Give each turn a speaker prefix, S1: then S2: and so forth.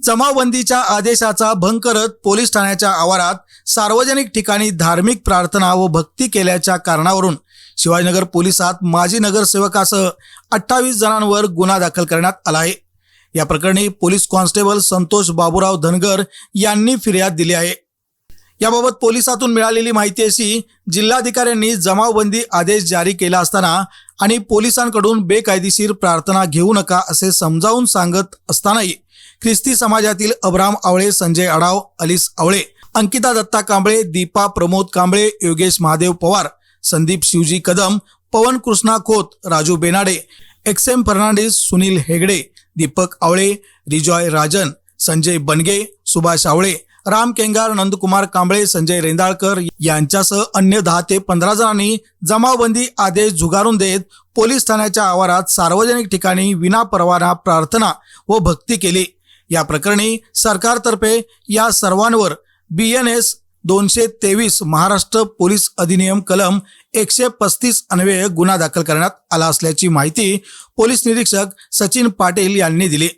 S1: जमावबंदीच्या आदेशाचा भंग करत पोलीस ठाण्याच्या आवारात सार्वजनिक ठिकाणी धार्मिक प्रार्थना व भक्ती केल्याच्या कारणावरून शिवाजीनगर पोलिसात माजी नगरसेवकासह अठ्ठावीस जणांवर गुन्हा दाखल करण्यात आला आहे. या प्रकरणी पोलीस कॉन्स्टेबल संतोष बाबूराव धनगर यांनी फिर्याद दिली आहे. याबाबत पोलिसातून मिळालेली माहिती अशी जिल्हाधिकाऱ्यांनी जमावबंदी आदेश जारी केला असताना आणि पोलिसांकडून बेकायदेशीर प्रार्थना घेऊ नका असे समजावून सांगत असतानाही ख्रिस्ती समाजातील Abram Awale Sanjay Adav Alice Awale Ankita Datta Kamble Deepa Pramod Kamble Yogesh Mahadev Pawar Sandeep Shivji Kadam Pawan Krishna Khot Raju Benade X M Fernandes Sunil Hegde Deepak Awale Rijoy Rajan Sanjay Banage Subhash Awale Ram Kengar Nandkumar Kamble Sanjay Rendalkar यांच्यासह अन्य दहा ते पंधरा जणांनी जमावबंदी आदेश झुगारून देत पोलीस ठाण्याच्या आवारात सार्वजनिक ठिकाणी विनापरवाना प्रार्थना व भक्ती केली. या प्रकरणी सरकारतर्फे या सर्वांवर बी एन एस दोनशे तेवीस महाराष्ट्र पोलीस अधिनियम कलम एकशे पस्तीस अन्वये गुन्हा दाखल करण्यात आला असल्याची माहिती पोलीस निरीक्षक सचिन पाटील यांनी दिली.